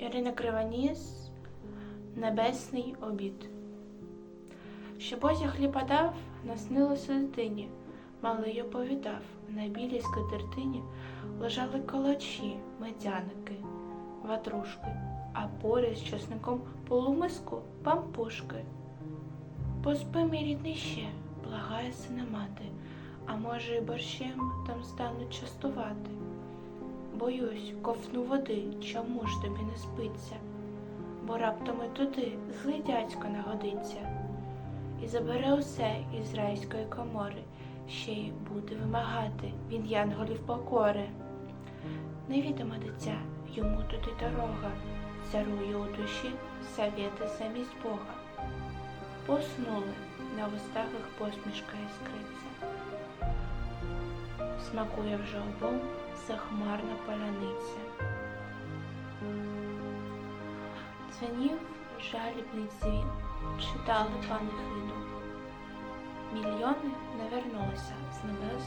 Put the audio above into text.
Ірина Кривоніс Небесний обід. Що Бозя хліба дав, наснилося дитині, малий оповідав, на білій скатертині лежали калачі, медяники, ватрушки, а поряд з часником полумиску пампушки. Поспи, мій рідний ще, благає сина мати, а може, і борщем там стануть частувати. Боюсь, ковтну води, чому ж тобі не спиться? Бо раптом і туди злий дядько нагодиться і забере усе із райської комори, ще й буде вимагати він янголів покори. Невідома дитя, йому туди дорога, царує у душі совєти замість Бога. Поснули, на вустах їх посмішка іскриться. Смакує вже обом захмарна поляниця. Дзвенів жалібний дзвін, читали панихиду. Мільйони не вернулися з небес